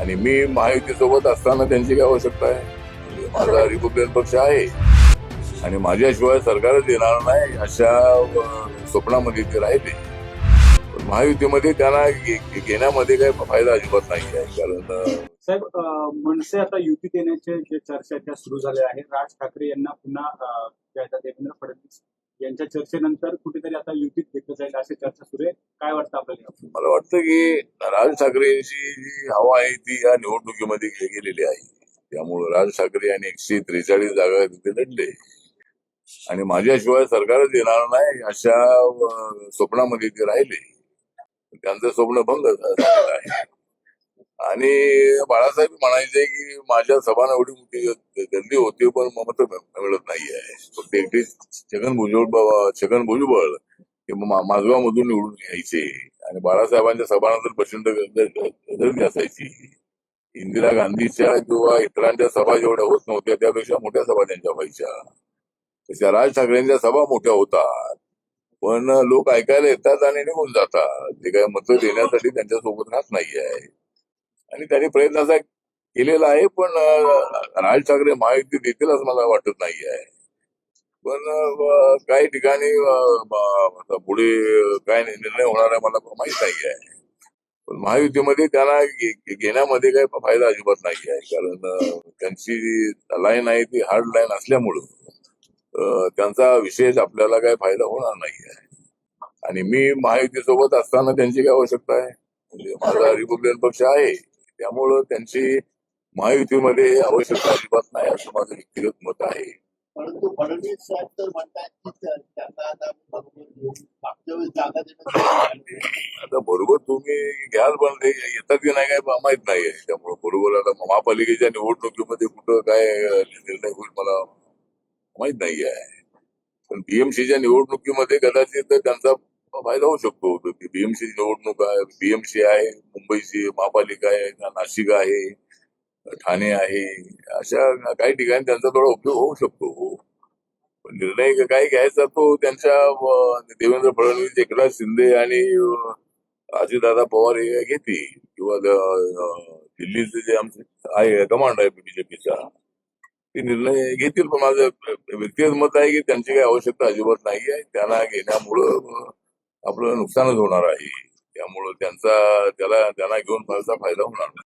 आणि मी महायुतीसोबत असताना त्यांची काय आवश्यकता आहे? म्हणजे माझा रिपब्लिकन पक्ष आहे. आणि माझ्याशिवाय सरकारच येणार नाही अशा स्वप्नामध्ये ते राहिले. महायुतीमध्ये त्यांना घेण्यामध्ये काही फायदा अजिबात नाही आहे कारण साहेब मनसे आता युतीत येण्याचे जे चर्चा त्या सुरू झाल्या आहेत. राज ठाकरे यांना पुन्हा देवेंद्र फडणवीस यांच्या चर्चेनंतर कुठेतरी आता युतीत घेतलं जाईल अशी चर्चा सुरू आहे. काय वाटतं आपल्याला? मला वाटतं की राज ठाकरेंची जी हवा आहे ती या निवडणुकीमध्ये गेलेली आहे. त्यामुळे राज ठाकरे यांनी एकशे त्रेचाळीस जागा तिथे लढले. आणि माझ्याशिवाय सरकारच येणार नाही अशा स्वप्नामध्ये ते राहिले. त्यांचं स्वप्न भंग झालेलं आहे. आणि बाळासाहेब म्हणायचे की माझ्या सभाना एवढी मोठी गर्दी होती पण मत मिळत नाही आहे फक्त एकटी छगन भुजबळ छगन भुजबळ हे मा- माजगावमधून निवडून यायचे. आणि बाळासाहेबांच्या सभानंतर प्रचंड गर्दी असायची. इंदिरा गांधीच्या किंवा इतरांच्या सभा जेवढ्या होत नव्हत्या त्यापेक्षा मोठ्या सभा त्यांच्या व्हायच्या. तशा राज ठाकरेंच्या सभा मोठ्या होतात. पण लोक ऐकायला येतात आणि निघून जातात. ते काय मतं देण्यासाठी त्यांच्यासोबत राहत नाही आहे आणि त्यांनी प्रयत्न असा केलेला आहे पण राज ठाकरे महायुती देतील असं मला वाटत नाही आहे पण काही ठिकाणी पुढे काय निर्णय होणार आहे मला माहीत नाही आहे पण महायुतीमध्ये त्यांना घेण्यामध्ये काही फायदा अजिबात नाही आहे कारण त्यांची लाईन आहे ती हार्ड लाईन असल्यामुळं त्यांचा विशेष आपल्याला काही फायदा होणार नाही आहे आणि मी महायुतीसोबत असताना त्यांची काय आवश्यकता आहे? म्हणजे माझा रिपब्लिकन पक्ष आहे. त्यामुळं त्यांची महायुतीमध्ये आवश्यकता अजिबात नाही असं माझं व्यक्तिगत मत आहे. परंतु फडणवीस साहेब तर म्हणतात की त्या- त्यांना आता बरोबर जागा आता तुम्ही घ्याल पण ते येतात की नाही काय माहीत नाही. आहे त्यामुळे बरोबर आता महापालिकेच्या निवडणुकीमध्ये कुठं काय निर्णय होईल मला माहीत नाही आहे पण बीएमसीच्या निवडणुकीमध्ये कदाचित त्यांचा फायदा होऊ शकतो. म्हणजे बीएमसी निवडणूक आहे बीएमसी आहे मुंबईची महापालिका आहे नाशिक आहे ठाणे आहे अशा काही ठिकाणी त्यांचा थोडा उपयोग होऊ शकतो. पण निर्णय काय घ्यायचा तो त्यांच्या देवेंद्र फडणवीस एकनाथ शिंदे आणि अजितदादा पवार हे घेतील. किंवा दिल्लीचे जे आमचे आहे कमांड आहे बीजेपीचा ते निर्णय घेतील. पण माझं व्यक्तिगत मत आहे की त्यांची काही आवश्यकता अजिबात नाही आहे. त्यांना घेण्यामुळं आपलं नुकसानच होणार आहे. त्यामुळं त्यांचा त्याला त्यांना घेऊन फारसा फायदा होणार नाही.